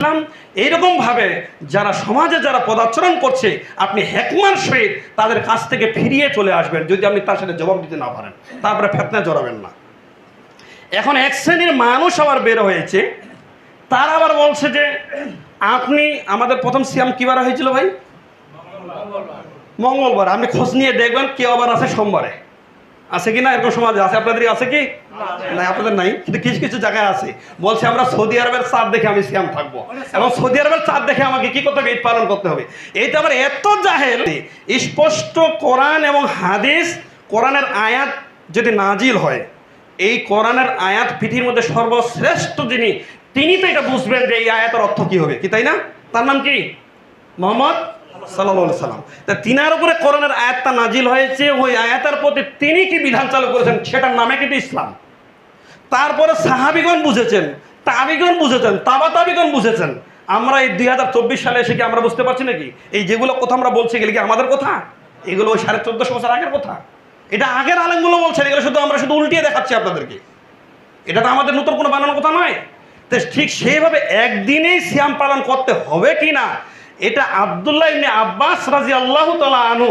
ইসলাম এইরকম ভাবে যারা সমাজে যারা পদাচরণ করছে, আপনি হেকমার সহিত তাদের কাছ থেকে ফিরিয়ে চলে আসবেন, যদি আপনি তার সাথে জবাব দিতে না পারেন। তারপরে ফেতনা জড়াবেন না। এখন এক শ্রেণির মানুষ আবার বের হয়েছে। তারা আবার বলছে যে, আপনি আমাদের প্রথম সিয়াম কিবার হয়েছিল ভাই? মঙ্গলবার। আপনি খোঁজ নিয়ে দেখবেন, কেউ আবার আছে সোমবারে। আছে কি না? এরকম সমাজে আছে। আপনাদের আছে কি? না আপনাদের নাই। কিন্তু কিছু কিছু জায়গায় আছে। বলছে, আমরা সৌদি আরবের চাঁদ দেখে আমি সিয়াম থাকব। এবং সৌদি আরবের চাঁদ দেখে আমাকে কি করতে হবে? ঈদ পালন করতে হবে। এইটা আবার এত জাহেল স্পষ্ট কোরআন এবং হাদিস, কোরআনের আয়াত যদি নাজিল হয়, এই কোরআনের আয়াত পৃথিবীর মধ্যে সর্বশ্রেষ্ঠ যিনি, তিনি তো এটা বুঝবেন যে এই আয়াতের অর্থ কি হবে। কি তাই না? তার নাম কি? মোহাম্মদ সাল্লাম। তা তিনার উপরে কোরআনের আয়াতটা নাজিল হয়েছে, ওই আয়াতের প্রতি তিনি কি বিধান চালু করেছেন সেটার নামে কিন্তু ইসলাম। তারপরে সাহাবিগণ বুঝেছেন, তাবিগণ বুঝেছেন তাবা তাবিগণ বুঝেছেন। আমরা এই দুই হাজার চব্বিশ সালে এসে কি আমরা বুঝতে পারছি নাকি? এই যেগুলো কথা আমরা বলছি, এগুলো কি আমাদের কথা? এগুলো ওই সাড়ে চোদ্দশো বছর আগের কথা? এটা আগের আলেমগুলো বলছেন, এগুলো শুধু আমরা শুধু উল্টিয়ে দেখাচ্ছি আপনাদেরকে। এটা তো আমাদের নতুন কোনো বানানোর কথা নয়। তো ঠিক সেইভাবে একদিনেই শ্যাম পালন করতে হবে কি না? এটা আবদুল্লাহ ইবনে আব্বাস রাজি আল্লাহ তালা আনু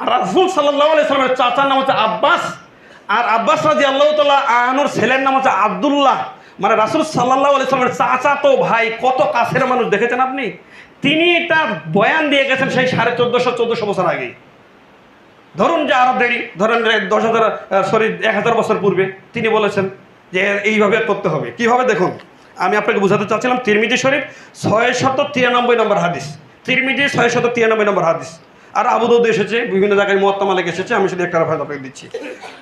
আর রাসুল সাল্লাহ আলাইসলামের চাচার নাম হচ্ছে আব্বাস। আর আব্বাস রাজি আল্লাহ তালা আনুর ছেলের নাম হচ্ছে আবদুল্লাহ। মানে রাসুল সাল্লাহ আলাইসলামের চাচা তো ভাই, কত কাছের মানুষ দেখেছেন আপনি? তিনি এটা বয়ান দিয়ে গেছেন সেই সাড়ে চোদ্দোশো চোদ্দোশো বছর আগে। ধরুন যে আরও দেরি, ধরেন দশ হাজার সরি এক হাজার বছর পূর্বে, তিনি বলেছেন যে এইভাবে করতে হবে। কীভাবে দেখুন? আমি আপনাকে বোঝাতে চাচ্ছিলাম তিরমিজি শরীফ ছয় শত তিরানব্বই নম্বর হাদিস। তিরমিজি ছয় শত তিরানব্বই নম্বর হাদিস। আর আবুদৌদ এসেছে, বিভিন্ন জায়গায় মহাত্মা মালিক এসেছে, আমি শুধু একটা আপনাকে দিচ্ছি।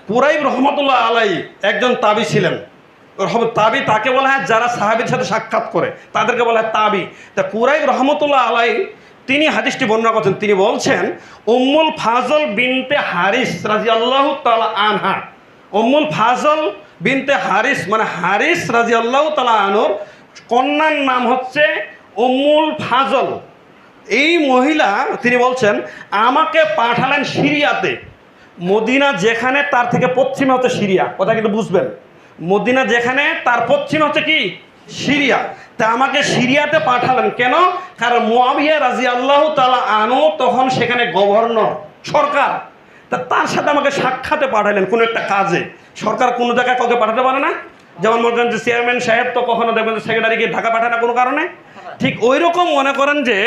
পুরাইব রহমতুল্লাহ আলাই একজন তাবি ছিলেন। তাবি তাকে বলা হয় যারা সাহাবির সাথে সাক্ষাৎ করে। তাদেরকে বলা হয় তাবি। তা পুরাইব রহমতুল্লাহ আলাই তিনি হাদিসটি বর্ণনা করছেন। তিনি বলছেন, উম্মুল ফাজল বিনতে হারিস রাজি আল্লাহ তালা আনহা। উম্মুল ফাজল বিনতে হারিস মানে হারিস রাজি আল্লাহ তালা আনুর কন্যার নাম হচ্ছে অমুল ফাজল। এই মহিলা, তিনি বলছেন, আমাকে পাঠালেন সিরিয়াতে। মদিনা যেখানে, তার থেকে পশ্চিমে হচ্ছে সিরিয়া। কথা কিন্তু বুঝবেন। মদিনা যেখানে, তার পশ্চিমে হচ্ছে কি? সিরিয়া। তা আমাকে সিরিয়াতে পাঠালেন কেন? কারণ মোয়াবিয়া রাজি আল্লাহ তালা আনু তখন সেখানে গভর্নর, সরকার। তা তার সাথে আমাকে সাক্ষাতে পাঠালেন কোনো একটা কাজে। সরকার কোনো জায়গায় কাউকে পাঠাতে পারে না। যেমন মনে করেন যে চেয়ারম্যান সাহেব তো কখনো দেখবেন সেক্রেটারিকে ঢাকা পাঠায় না কোনো কারণে। ঠিক ওই রকম মনে করেন যে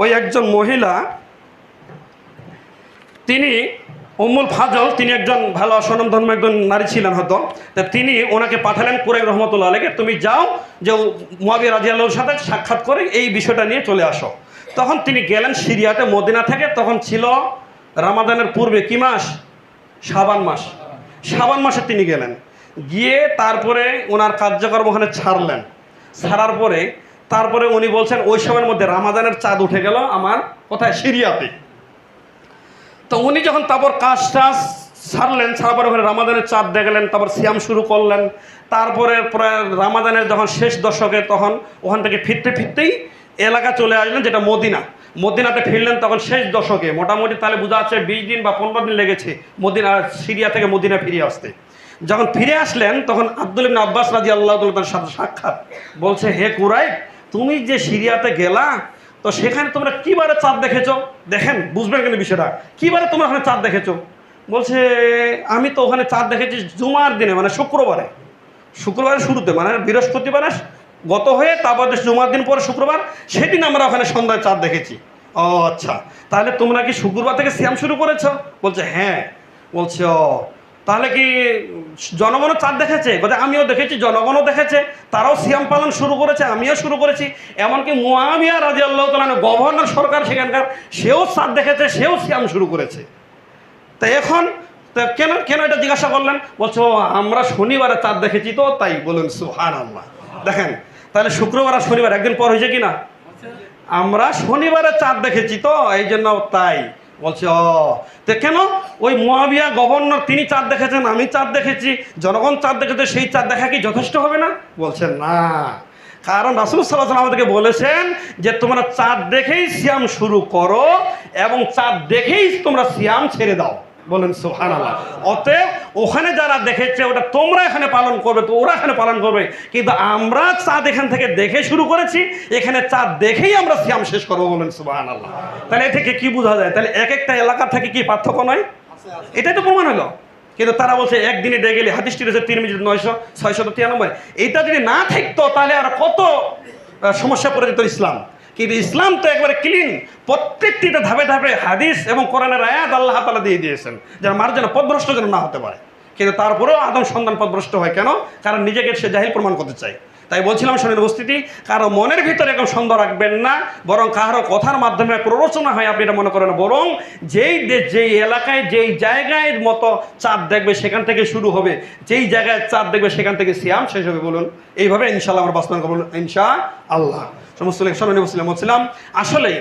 ওই একজন মহিলা, তিনি অমুল ফাজল, তিনি একজন ভালো স্বনামধর্ম একজন নারী ছিলেন হয়তো। তা তিনি ওনাকে পাঠালেন কুরাই রহমতুল্লাহ আলীকে তুমি যাও, যে মুয়াবিয়া রাজি আল্লাহর সাথে সাক্ষাৎ করে এই বিষয়টা নিয়ে চলে আসো। তখন তিনি গেলেন সিরিয়াতে মদিনা থেকে। তখন ছিল রামাদানের পূর্বে কি মাস? শাবান মাস। শাবান মাসে তিনি গেলেন। গিয়ে তারপরে ওনার কার্যক্রম ওখানে ছাড়লেন। ছাড়ার পরে তারপরে উনি বলছেন, ওই সময়ের মধ্যে রামাদানের চাঁদ উঠে গেল আমার কোথায়? সিরিয়াতে। তো উনি যখন তারপর কাজ টাজ ছাড়লেন ছাড়ার পরে ওখানে রামাদানের চাঁদ দেখলেন, তারপর সিয়াম শুরু করলেন। তারপরে প্রায় রামাদানের যখন শেষ দশকে তখন ওখান থেকে ফিরতে ফিরতেই এলাকা চলে আসলেন, যেটা মদিনা। মদিনাতে ফিরলেন তখন শেষ দশকে। মোটামুটি তাহলে বোঝা যাচ্ছে বিশ দিন বা পনেরো দিন লেগেছে মদিনা, সিরিয়া থেকে মদিনা ফিরে আসতে। যখন ফিরে আসলেন, তখন আব্দুল ইবনে আব্বাস রাজি আল্লাহ তার সাথে সাক্ষাৎ। বলছে, হে কুরাই তুমি যে সিরিয়াতে গেলা, তো সেখানে তোমরা কিবারে চাঁদ দেখেছ? দেখেন, বুঝবেন কিন্তু বিষয়টা? কিবারে তোমরা ওখানে চাঁদ দেখেছ? বলছে, আমি তো ওখানে চাঁদ দেখেছি জুমার দিনে মানে শুক্রবারে। শুক্রবারের শুরুতে মানে বৃহস্পতিবারে গত হয়ে তারপর জুমার দিন পরে শুক্রবার সেদিন আমরা ওখানে সন্ধ্যায় চাঁদ দেখেছি। ও আচ্ছা। তাহলে তোমরা কি শুক্রবার থেকে সিয়াম শুরু করেছ? বলছে হ্যাঁ। বলছে ও তাহলে কি জনগণও চাঁদ দেখেছে? বলছে আমিও দেখেছি জনগণও দেখেছে। তারাও সিয়াম পালন শুরু করেছে আমিও শুরু করেছি। এমনকি মুয়াবিয়া রাজি আল্লাহ গভর্নর সরকার সেখানকার সেও চাঁদ দেখেছে সেও সিয়াম শুরু করেছে। তা এখন তা কেন কেন এটা জিজ্ঞাসা করলেন? বলছো "ও, আমরা শনিবারে চাঁদ দেখেছি তো তাই বলুন সুহান আল্লাহ দেখেন তাহলে শুক্রবার আর শনিবার একদিন পর হয়েছে কি না আমরা শনিবারে চাঁদ দেখেছি তো, এই জন্য তাই বলছে, ও। তো কেন? ওই মহাবিয়া গভর্নর তিনি চাঁদ দেখেছেন, আমি চাঁদ দেখেছি, জনগণ চাঁদ দেখেছে, সেই চাঁদ দেখা কি যথেষ্ট হবে না? বলছেন না। কারণ রাসুল সাল্লাহ আমাদেরকে বলেছেন যে, তোমরা চাঁদ দেখেই সিয়াম শুরু করো এবং চাঁদ দেখেই তোমরা সিয়াম ছেড়ে দাও। বলেন সুহান অতএব ওখানে যারা দেখেছে, ওটা তোমরা এখানে পালন করবে, তো ওরা এখানে পালন করবে। কিন্তু আমরা চাঁদ এখান থেকে দেখে শুরু করেছি, এখানে চাঁদ দেখেই আমরা সিয়াম শেষ করব বলেন সুবাহান আল্লাহ তাহলে এ থেকে কি বোঝা যায়? তাহলে এক একটা এলাকা থেকে কি পার্থক্য নয় এটাই তো প্রমাণ হলো। কিন্তু তারা বলছে, একদিনে ডে গেলে হাদিসটি রয়েছে তিন মিনিট নয়শো, ছয়শত তিরানব্বই। এটা যদি না থাকতো, তাহলে আর কত সমস্যা পড়ে যেত ইসলাম। কিন্তু ইসলাম তো একবারে ক্লিন প্রত্যেকটিতে ধাপে ধাপে হাদিস এবং কোরআনের আয়াত আল্লাহ তালা দিয়ে দিয়েছেন, যেন মার যেন পদভ্রষ্ট যেন না হতে পারে। কিন্তু তারপরেও আদম সন্তান পদভ্রষ্ট হয় কেন? কারণ নিজেকে সে জাহিল প্রমাণ করতে চায়। তাই বলছিলাম শরীর উপস্থিতি, কারও মনের ভিতরে এরকম সন্দেহ রাখবেন না, বরং কারও কথার মাধ্যমে প্ররোচনা হয়, আপনি এটা মনে করেন। বরং যেই দে- যেই এলাকায়, যেই জায়গায় মতো চাঁদ দেখবে সেখান থেকে শুরু হবে, যেই জায়গায় চাঁদ দেখবে সেখান থেকে সিয়াম শেষ হবে বলুন। এইভাবে ইনশাল্লাহ আমার বাস্তবায়ন করব ইনশা আল্লাহ সমস্ত লেখ বলছিলাম বলছিলাম আসলে